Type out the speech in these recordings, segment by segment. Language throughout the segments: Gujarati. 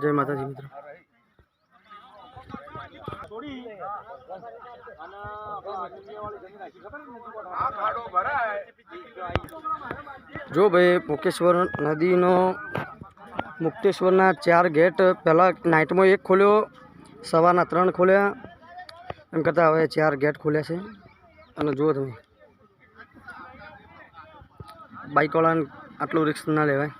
જય માતાજી મિત્રો. જો ભાઈ, મુકેશ્વર નદીનો, મુક્તેશ્વરના ચાર ગેટ પહેલાં નાઇટમાં એક ખોલ્યો, સવારના ત્રણ ખોલ્યા. એમ કરતાં હવે ચાર ગેટ ખોલ્યા છે. અને જુઓ તમે. બાઇકવાળાને આટલું રિક્સ ના લેવાય.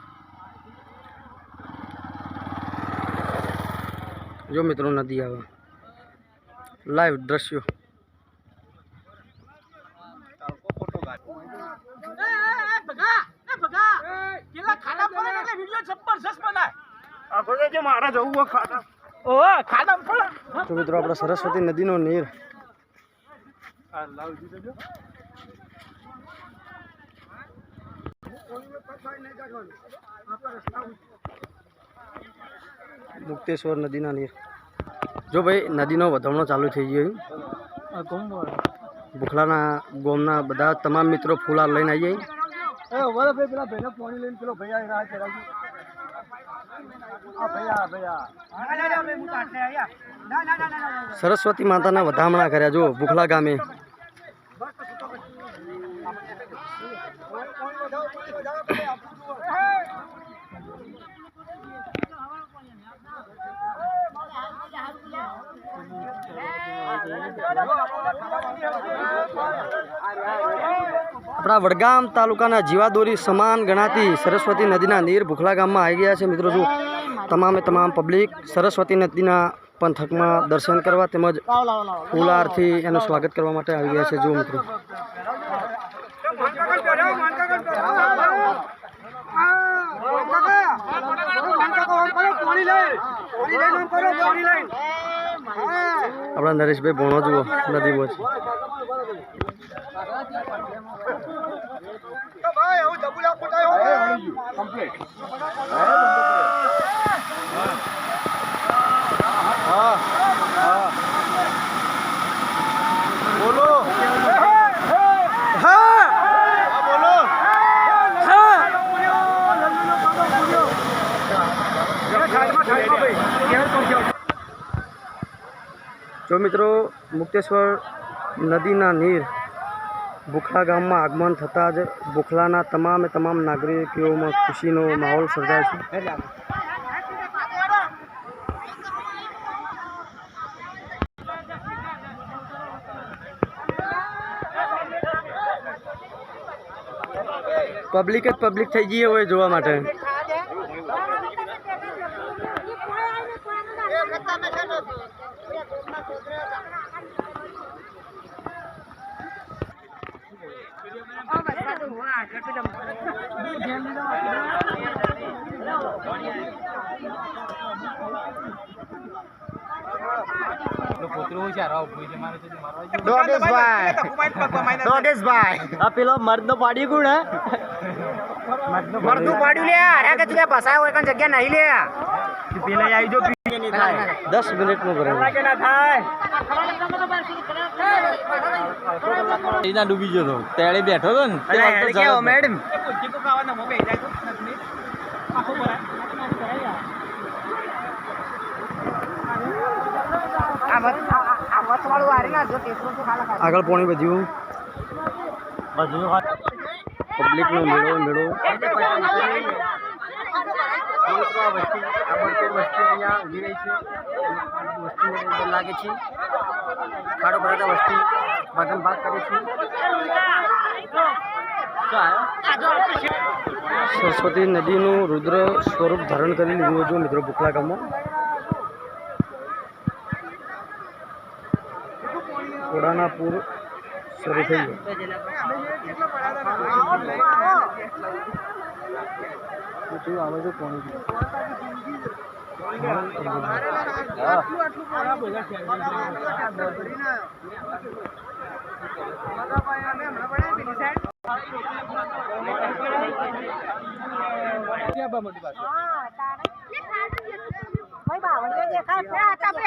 જો મિત્રો નદી આવે. લાઈવ દ્રશ્યો. તો મિત્રો આપણે સરસ્વતી નદીનો નીર. મુક્તેશ્વર નદીના નીર જો ભાઈ નદીનો વધામણો ચાલુ થઈ ગયો ભૂખલાના ગોમના બધા તમામ મિત્રો ફૂલા લઈને આવી સરસ્વતી માતાના વધામણા કર્યા જો ભૂખલા ગામે આપણા વડગામ તાલુકાના જીવાદોરી સમાન ગણાતી સરસ્વતી નદીના નીર ભૂખલા ગામમાં આવી ગયા છે મિત્રો જો તમામે તમામ પબ્લિક સરસ્વતી નદીના પંથકમાં દર્શન કરવા તેમજ ફૂલારથી એનું સ્વાગત કરવા માટે આવી ગયા છે જો મિત્રો આપણા નરેશભાઈ ભોણો જુઓ નદી બોચ જો મિત્રો, મુક્તેશ્વર નદીના નીર બુખલા ગામમાં આગમન થતાં જ ભૂખલાના તમામે તમામ નાગરિકોમાં ખુશીનો માહોલ સર્જાય છે. પબ્લિક જ પબ્લિક થઈ ગઈ હોય જોવા માટે. પેલો મર્દ નો પાડ્યું કોણ મરદું પાડ્યું લે આ કે તું ફસાયો એક જગ્યા નહીં લે. પેલા આવી જો દસ મિનિટનું ના થાય. ડૂબી ગયો તો. તેડે બેઠો હતો ને મેડમ? આગળ પોણી બધું બધું પબ્લિકનો મેળો મેળો. લાગે છે. ખાડો ભરાતા વસ્તી મધમ ભાગ કરે છે. સરસ્વતી નદીનું રુદ્ર સ્વરૂપ ધારણ કરી લીધું હતું મિત્રો ભૂખલા ગામમાં. કોડાના પૂર શરૂ થઈ ગયું. આવે છે? કોણ ભાઈ બાવળીઓ દેખાય